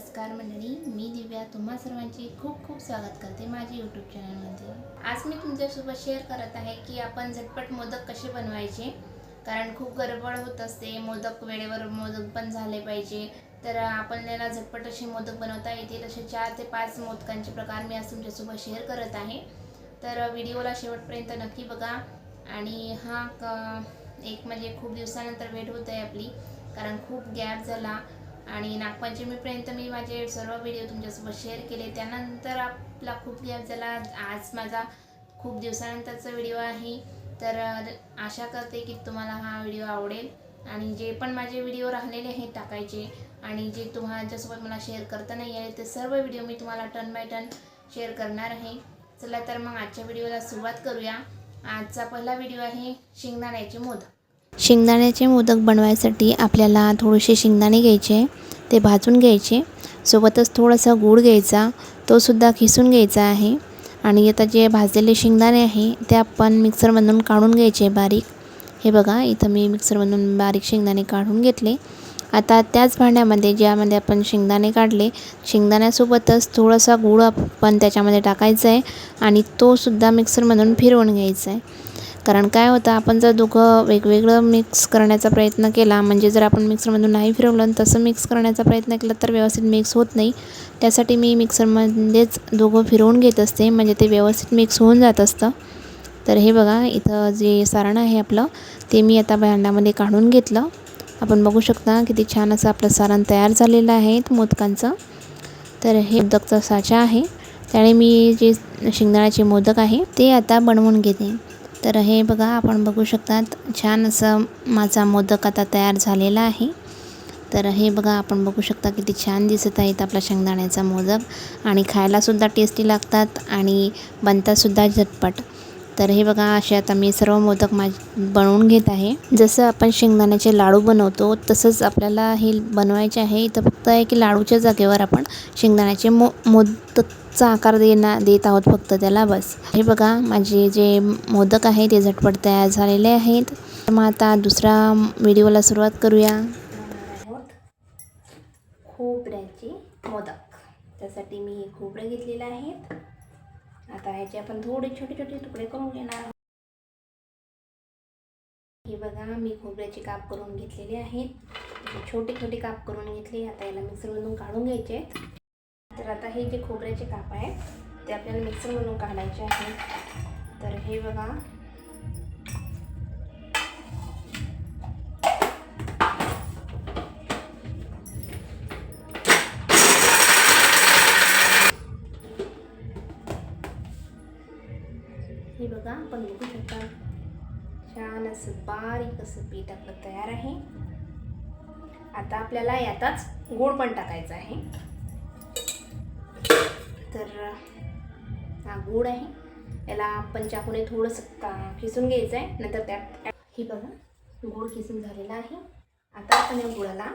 नमस्कार मंडळी मी दिव्या तुम्हा सर्वांचे खूप खूप स्वागत करते माझ्या यूट्यूब चॅनलमध्ये आज मी तुमच्यासोबत शेअर करत आहे की आपण झटपट मोदक कसे बनवायचे? कारण खूप गडबड होत असते मोदक वेळेवर मोदक पण झाले पाहिजे. तर आपल्याला झटपट असे मोदक बनवता येतील असे चार ते पाच मोदकांचे प्रकार मी आज तुमच्यासोबत शेअर करत आहे. तर व्हिडिओला शेवटपर्यंत नक्की बघा. आणि हा क एक म्हणजे खूप दिवसानंतर भेट होत आहे आपली कारण खूप गॅप झाला. आणि नागपंचमीपर्यंत मी माझे सर्व व्हिडिओ तुमच्यासोबत शेअर केले. त्यानंतर आपला खूप दिवस झाला. आज माझा खूप दिवसानंतरचा व्हिडिओ आहे. तर आशा करते की तुम्हाला हा व्हिडिओ आवडेल. आणि जे पण माझे व्हिडिओ राहिलेले आहेत टाकायचे आणि जे तुम्हाच्यासोबत मला शेअर करता नाही आले ते सर्व व्हिडिओ मी तुम्हाला टर्न बाय टर्न शेअर करणार आहे. चला तर मग आजच्या व्हिडिओला सुरुवात करूया. आजचा पहिला व्हिडिओ आहे शेंगदाण्याचे मोदक. शेंगदाण्याचे मोदक बनवायसाठी आपल्याला थोडेसे शेंगदाणे घ्यायचे. ते भाजून घ्यायचे. सोबतच थोडासा गूळ घ्यायचा. तो सुद्धा खिसून घ्यायचा आहे. आणि आता जे भाजलेले शेंगदाणे आहे ते आपण मिक्सरमधून काढून घ्यायचे बारीक. हे बघा इथं मी मिक्सरमधून बारीक शेंगदाणे काढून घेतले. आता त्याच भांड्यामध्ये ज्यामध्ये आपण शेंगदाणे काढले शेंगदाण्यासोबतच थोडासा गूळ आपण त्याच्यामध्ये टाकायचा आहे आणि तो सुद्धा मिक्सरमधून फिरवून घ्यायचा आहे. कारण काय होतं आपण जर दोघं वेगवेगळं मिक्स करण्याचा प्रयत्न केला म्हणजे जर आपण मिक्सरमधून नाही फिरवलं तसं मिक्स करण्याचा प्रयत्न केला तर व्यवस्थित मिक्स होत नाही. त्यासाठी मी मिक्सरमध्येच दोघं फिरवून घेत असते म्हणजे ते व्यवस्थित मिक्स होऊन जात असतं. तर हे बघा इथं जे सारण आहे आपलं ते मी आता भांड्यामध्ये काढून घेतलं. आपण बघू शकता किती छान असं आपलं सारण तयार झालेलं आहे मोदकांचं. तर हे मोदकचा साचा आहे. त्याने मी जे शेंगदाण्याचे मोदक आहे ते आता बनवून घेते. तर हे बघा आपण बघू शकतात छान असं माझा मोदक आता तयार झालेला आहे. तर हे बघा आपण बघू शकता किती छान दिसत आहेत आपला शेंगदाण्याचा मोदक. आणि खायलासुद्धा टेस्टी लागतात आणि बनतातसुद्धा झटपट. तर हे बघा असे आता मी सर्व मोदक मा बनवून घेत आहे. जसं आपण शेंगदाण्याचे लाडू बनवतो तसंच आपल्याला हे बनवायचे आहे. इथं फक्त आहे की लाडूच्या जागेवर आपण शेंगदाण्याचे मो मोदकचा आकार देना देत आहोत फक्त त्याला बस. हे बघा माझे जे मोदक आहे ते झटपट तयार झालेले आहेत. तर मग आता दुसरा व्हिडिओला सुरुवात करूया. खोबऱ्याचे मोदक. त्यासाठी मी हे खोबरं घेतलेलं आहे. आता ह्याचे आपण थोडे छोटे छोटे तुकडे करून घेणार आहोत. हे बघा मी खोबऱ्याचे काप करून घेतलेले आहेत. छोटे छोटे काप करून घेतले आता याला मिक्सरमधून काढून घ्यायचे. आहेत तर आता हे जे खोबऱ्याचे काप आहेत ते आपल्याला मिक्सरमधून काढायचे आहेत. तर हे बघा बघा आपण बघू शकता. छान असं बारीक असं पीठ आपलं तयार आहे. आता आपल्याला यातच गोड पण टाकायचा आहे. तर हा गोड आहे. याला आपण चाकूने थोडंसं का खिसून घ्यायचं आहे नंतर त्यात हे बघा गोड खिसून झालेला आहे. आता आपण या गुळाला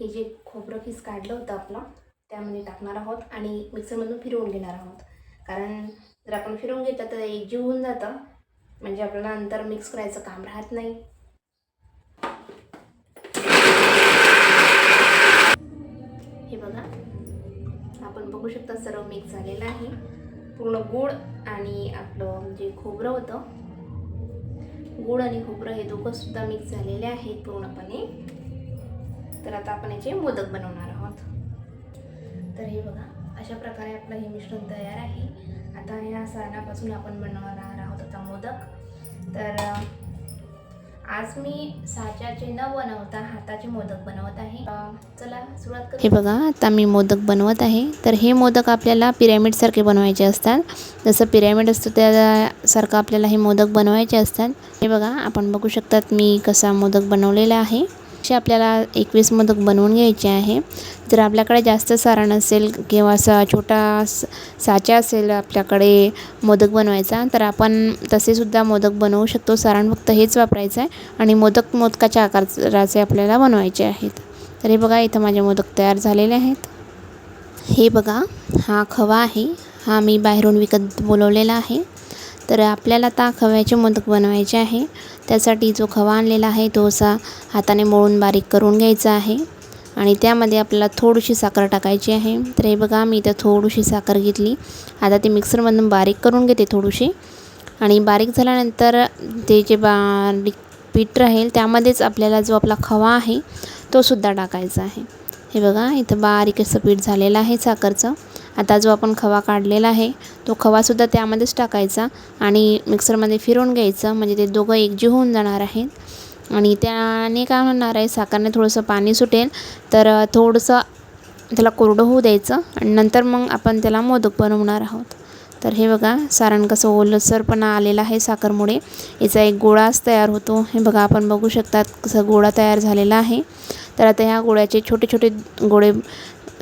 हे जे खोबरं खिस काढलं होतं आपलं त्यामध्ये टाकणार आहोत आणि मिक्सरमधून फिरवून घेणार आहोत. कारण जर आपण फिरून घेतलं तर एकजीव होऊन जातं. म्हणजे आपल्याला नंतर मिक्स करायचं काम राहत नाही. हे बघा. आपण बघू शकता सर्व मिक्स झालेलं आहे. पूर्ण गूळ आणि आपलं जे खोबरं होतं गूळ आणि खोबरं हे दोघं सुद्धा मिक्स झालेले आहेत पूर्णपणे. तर आता आपण याचे मोदक बनवणार आहोत. तर हे बघा अशा प्रकारे आपलं हे मिश्रण तयार आहे. आता ह्या सारणापासून आपण बनवणार आहोत आता मोदक. तर आज मी साच्याचे न बनवता हाताचे मोदक बनवत आहे. चला सुरुवात हे बघा आता मी मोदक बनवत आहे. तर हे मोदक आपल्याला पिरॅमिडसारखे बनवायचे असतात. जसं पिरॅमिड असतं त्यासारखं आपल्याला हे मोदक बनवायचे असतात. हे बघा आपण बघू शकतात मी कसा मोदक बनवलेला आहे. असे आपल्याला एकवीस मोदक बनवून घ्यायचे आहे. जर आपल्याकडे जास्त सारण असेल किंवा असा छोटा साचा असेल आपल्याकडे मोदक बनवायचा तर आपण तसेसुद्धा मोदक बनवू शकतो. सारण फक्त हेच वापरायचं आहे आणि मोदक मोदकाच्या आकाराचे आपल्याला बनवायचे आहेत. तर हे बघा इथं माझे मोदक तयार झालेले आहेत. हे बघा हा खवा आहे. हा मी बाहेरून विकत बोलवलेला आहे. तर आपल्याला आता खव्याचे मोदक बनवायचे आहे. त्यासाठी जो खवा आणलेला आहे तो असा हाताने मळून बारीक करून घ्यायचा आहे. आणि त्यामध्ये आपल्याला थोडीशी साखर टाकायची आहे. तर हे बघा मी इथं थोडीशी साखर घेतली. आता ती मिक्सरमधून बारीक करून घेते थोडीशी. आणि बारीक झाल्यानंतर ते जे बारीक पीठ राहील त्यामध्येच आपल्याला जो आपला खवा आहे तो सुद्धा टाकायचा आहे. हे बघा इथं बारीक असं पीठ झालेलं आहे साखरचं. आता जो आपण खवा काढलेला आहे तो खवासुद्धा त्यामध्येच टाकायचा आणि मिक्सरमध्ये फिरवून घ्यायचं. म्हणजे ते दोघं एकजीव होऊन जाणार आहेत. आणि त्याने काय होणार आहे साखरने थोडंसं पाणी सुटेल तर थोडंसं त्याला कोरडं होऊ द्यायचं आणि नंतर मग आपण त्याला मोदक बनवणार आहोत. तर हे बघा सारण कसं ओलसरपणा आलेला आहे साखरमुळे. याचा एक गोळाच तयार होतो. हे बघा आपण बघू शकतात कसं गोळा तयार झालेला आहे. तर आता ह्या गोळ्याचे छोटे छोटे गोळे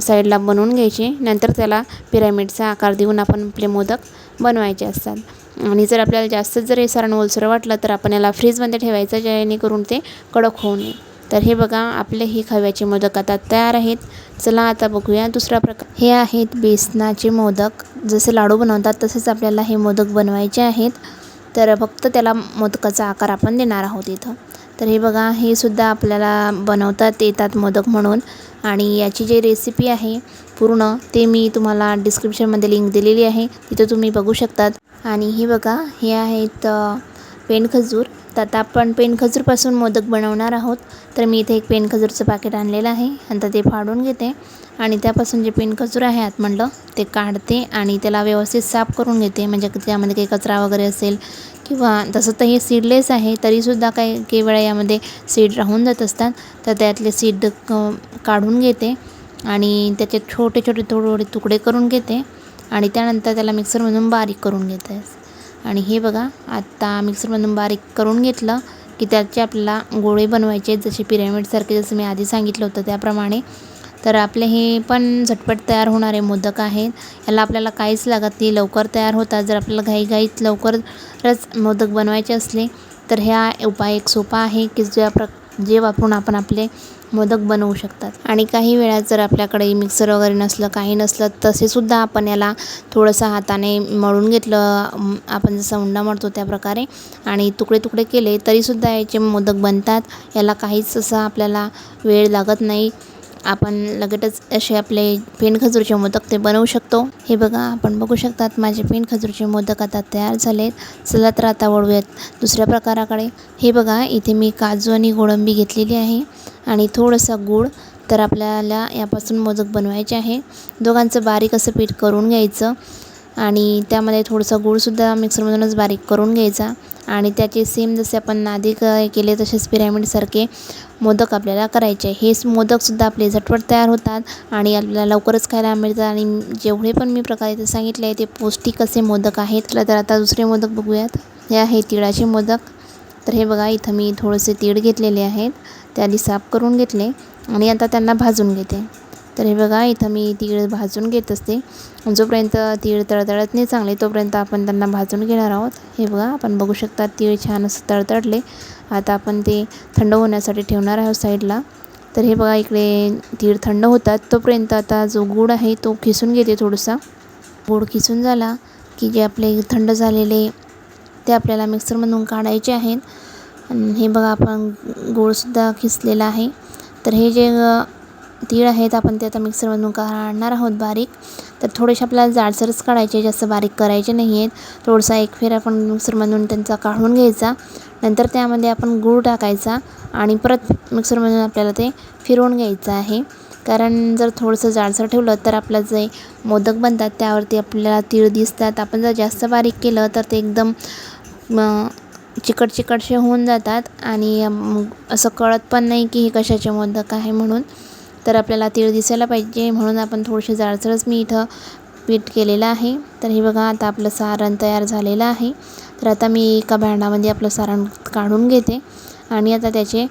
साईडला बनवून घ्यायचे. नंतर त्याला पिरॅमिडचा आकार देऊन आपण आपले मोदक बनवायचे असतात. आणि जर आपल्याला जास्त जर हे सारण ओलसर वाटलं तर आपण याला फ्रीजमध्ये ठेवायचं जेणेकरून ते कडक होऊ नये. तर हे बघा आपले हे खव्याचे मोदक आता तयार आहेत. चला आता बघूया दुसरा प्रकार. हे आहेत बेसनाचे मोदक. जसे लाडू बनवतात तसेच आपल्याला हे मोदक बनवायचे आहेत. तर फक्त त्याला मोदकाचा आकार आपण देणार आहोत इथं. तर हे बघा हे सुद्धा आपल्याला बनवतात येतात मोदक म्हणून. आणि याची जी रेसिपी आहे पूर्ण ते मी तुम्हाला डिस्क्रिप्शनमध्ये लिंक दिलेली आहे. तिथं तुम्ही बघू शकतात. आणि हे बघा हे आहेत पेनखजूर. तर आता आपण पेनखजूरपासून मोदक बनवणार आहोत. तर मी इथे एक पेनखजूरचं पॅकेट आणलेलं आहे नंतर ते फाडून घेते. आणि त्यापासून जे पेनखजूर आहे आत म्हणलं ते काढते आणि त्याला व्यवस्थित साफ करून घेते. म्हणजे त्यामध्ये काही कचरा वगैरे असेल किंवा तसं तर हे सीडलेस आहे तरीसुद्धा काही काही वेळा यामध्ये सीड राहून जात असतात. तर त्यातले सीड काढून घेते आणि त्याचे छोटे छोटे थोडे थोडे तुकडे करून घेते आणि त्यानंतर त्याला मिक्सरमधून बारीक करून घेते. आणि हे बघा आत्ता मिक्सरमधून बारीक करून घेतलं की त्याचे आपल्याला गोळे बनवायचे जसे पिरॅमिडसारखे जसं मी आधी सांगितलं होतं त्याप्रमाणे तर आपले हे पण झटपट तयार होणारे मोदक आहेत. याला आपल्याला काहीच लागत नाही. लवकर तयार होतात. जर आपल्याला घाईघाईत लवकरच मोदक बनवायचे असले तर ह्या उपाय एक सोपा आहे की ज्या प्र जे वापरून आपण आपले मोदक बनवू शकतात. आणि काही वेळा जर आपल्याकडे मिक्सर वगैरे नसलं काही नसलं तसेसुद्धा आपण याला थोडंसं हाताने मळून घेतलं आपण जसं उंडा मळतो त्या प्रकारे आणि तुकडे तुकडे केले तरीसुद्धा याचे मोदक बनतात. याला काहीच असं आपल्याला वेळ लागत नाही. आपण लगेचच असे आपले पेनखजूरचे मोदक ते बनवू शकतो. हे बघा आपण बघू शकतात माझे पेनखजूरचे मोदक आता तयार झालेत. चला तर आता वळूयात दुसऱ्या प्रकाराकडे. हे बघा इथे मी काजू आणि गोळंबी घेतलेली आहे आणि थोडंसं गूळ तर आपल्याला यापासून मोदक बनवायचे आहे. दोघांचं बारीक असं पीठ करून घ्यायचं आणि त्यामध्ये थोडंसं गूळसुद्धा मिक्सरमधूनच बारीक करून घ्यायचा आणि त्याचे सेम जसे आपण नादी क केले तसेच पिरॅमिडसारखे मोदक आपल्याला करायचे. हे मोदकसुद्धा आपले झटपट तयार होतात आणि आपल्याला लवकरच खायला मिळतात. आणि जेवढे पण मी प्रकार इथे सांगितले आहे ते पौष्टिक असे मोदक आहेत. तर आता दुसरे मोदक बघूयात. हे आहे तिळाचे मोदक. तर हे बघा इथं मी थोडेसे तीळ घेतलेले आहेत. ते आधी साफ करून घेतले आणि आता त्यांना भाजून घेते. तर हे बघा इथं मी तीळ भाजून घेत असते. जोपर्यंत तीळ तळतळत नाही चांगले तोपर्यंत आपण त्यांना भाजून घेणार आहोत. हे बघा आपण बघू शकता तीळ छान असं तळतळले आता आपण ते थंड होण्यासाठी ठेवणार आहोत साईडला. तर हे बघा इकडे तीळ थंड होतात. तोपर्यंत आता जो गूळ आहे तो खिसून घेते थोडासा. गूळ खिसून झाला की जे आपले थंड झालेले ते आपल्याला मिक्सरमधून काढायचे आहेत. आणि हे बघा आपण गूळसुद्धा खिसलेला आहे. तर हे जे तीळ आहेत आपण ते आता मिक्सरमधून काढणार आहोत बारीक. तर थोडेसे आपल्याला जाडसरच काढायचे जास्त बारीक करायचे नाही आहेत थोडासा एक फेर आपण मिक्सरमधून त्यांचा काढून घ्यायचा. नंतर त्यामध्ये आपण गूळ टाकायचा आणि परत मिक्सरमधून आपल्याला ते फिरवून घ्यायचं आहे. कारण जर थोडंसं जाडसर ठेवलं तर आपलं जे मोदक बनतात त्यावरती आपल्याला तीळ दिसतात. आपण जर जास्त बारीक केलं तर ते एकदम चिकट चिकटसे होऊन जातात आणि असं कळत पण नाही की हे कशाचे मोदक आहे म्हणून. तर आपल्याला तीळ दिसायला पाहिजे. म्हणून आपण थोडेसे जाडसरच मी इथं पीठ केलेलं आहे. तर हे बघा आता आपलं सारण तयार झालेलं आहे. तर आता मी एका भांडामध्ये आपलं सारण काढून घेते. आणि आता त्याचे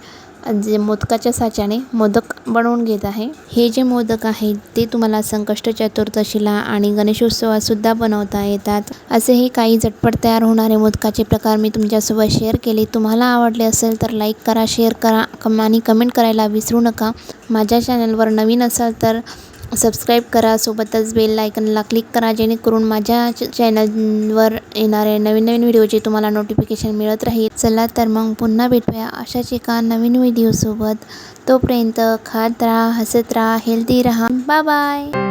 जे मोदकाच्या साच्याने मोदक बनवून घेत आहे. हे जे मोदक आहेत ते तुम्हाला संकष्ट चतुर्दशीला आणि गणेशोत्सवातसुद्धा बनवता येतात. असेही काही झटपट तयार होणारे मोदकाचे प्रकार मी तुमच्यासोबत शेअर केले. तुम्हाला आवडले असेल तर लाईक करा शेअर करा कम आणि कमेंट करायला विसरू नका. माझ्या चॅनलवर नवीन असाल तर सबस्क्राईब करा सोबतच बेल लायकनला क्लिक करा जेणेकरून माझ्या च चॅनलवर येणारे नवीन नवीन व्हिडिओचे तुम्हाला नोटिफिकेशन मिळत राहील. चला तर मग पुन्हा भेटूया अशाच एका नवीन व्हिडिओसोबत तोपर्यंत खात राहा हसत राहा हेल्दी राहा. Bye bye